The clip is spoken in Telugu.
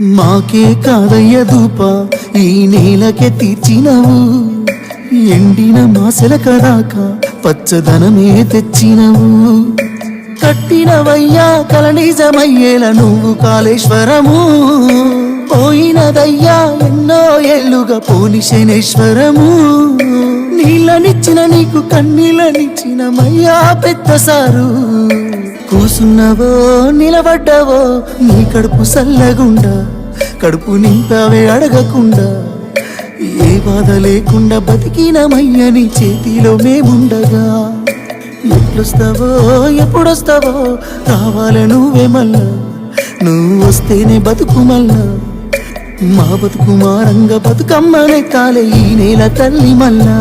మాకే కాదయ్య దూప ఈ నేలకే తీర్చినవు. ఎండిన మాసల కదాక పచ్చదనమే తెచ్చినవు. కట్టినవయ్యా కలనిజమయ్యేల నువ్వు కాళేశ్వరము. పోయినదయ్యా ఎన్నో ఏళ్ళుగా పోని శనేశ్వరము. నీళ్ళనిచ్చిన నీకు కన్నీళ్ళనిచ్చిన మయ్యా పెద్ద సారు కూసున్నవో నిలబడ్డవో నీ కడుపు సల్లగుండా. కడుపు నింపావే అడగకుండా ఏ బాధ లేకుండా బతికినమయ్య నీ చేతిలో మేముండగా. ఎట్లొస్తావో ఎప్పుడొస్తావో రావాల నువ్వే మళ్ళా. నువ్వు వస్తేనే బతుకు మళ్ళా. మా బతుకు మారంగా బతుకమ్మనే తాలే ఈ నేల తల్లి మళ్ళా.